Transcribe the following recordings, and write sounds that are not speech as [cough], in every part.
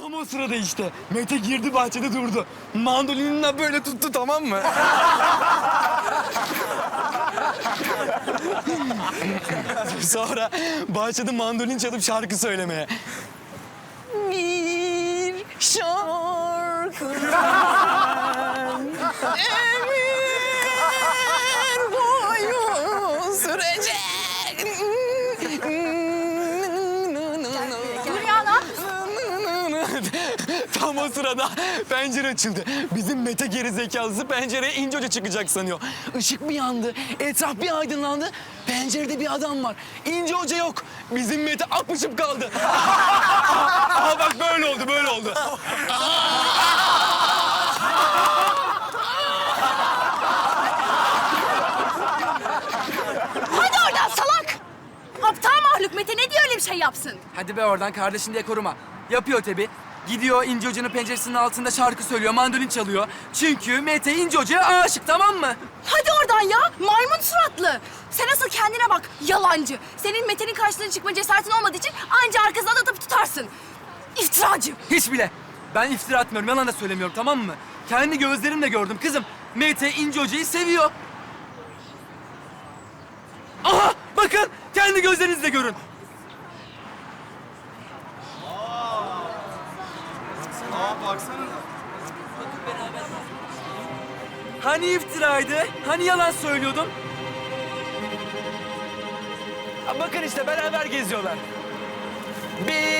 Tam o sırada işte Mete girdi bahçede durdu. Mandolinini böyle tuttu tamam mı? [laughs] Sonra bahçede mandolin çalıp şarkı söylemeye. Bir şarkı [laughs] Tam o sırada pencere açıldı. Bizim Mete geri zekalısı pencereye ince hoca çıkacak sanıyor. Işık bir yandı, etraf bir aydınlandı. Pencerede bir adam var. İnce hoca yok. Bizim Mete apışıp kaldı. [laughs] Aha bak böyle oldu, böyle oldu. Hadi oradan salak! Aptal mahluk Mete ne diye öyle bir şey yapsın? Hadi be oradan kardeşin diye koruma. Yapıyor tabi. Gidiyor İnci Hoca'nın penceresinin altında şarkı söylüyor, mandolin çalıyor. Çünkü Mete İnci Hoca'ya aşık tamam mı? Hadi oradan ya maymun suratlı. Sen asıl kendine bak yalancı. Senin Mete'nin karşısına çıkma cesaretin olmadığı için anca arkasına da atıp tutarsın. İftiracı. Hiç bile. Ben iftira atmıyorum, yalan da söylemiyorum tamam mı? Kendi gözlerimle gördüm kızım. Mete İnci Hoca'yı seviyor. Aha bakın kendi gözlerinizle görün. Hani iftiraydı? Hani yalan söylüyordum? Bakın işte beraber geziyorlar. Bir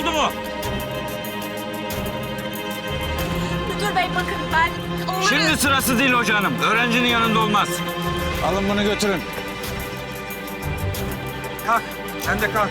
oldu mu? Müdür bey bakın ben onları... Şimdi sırası değil hoca hanım. Öğrencinin yanında olmaz. Alın bunu götürün. Kalk. Sen de kalk.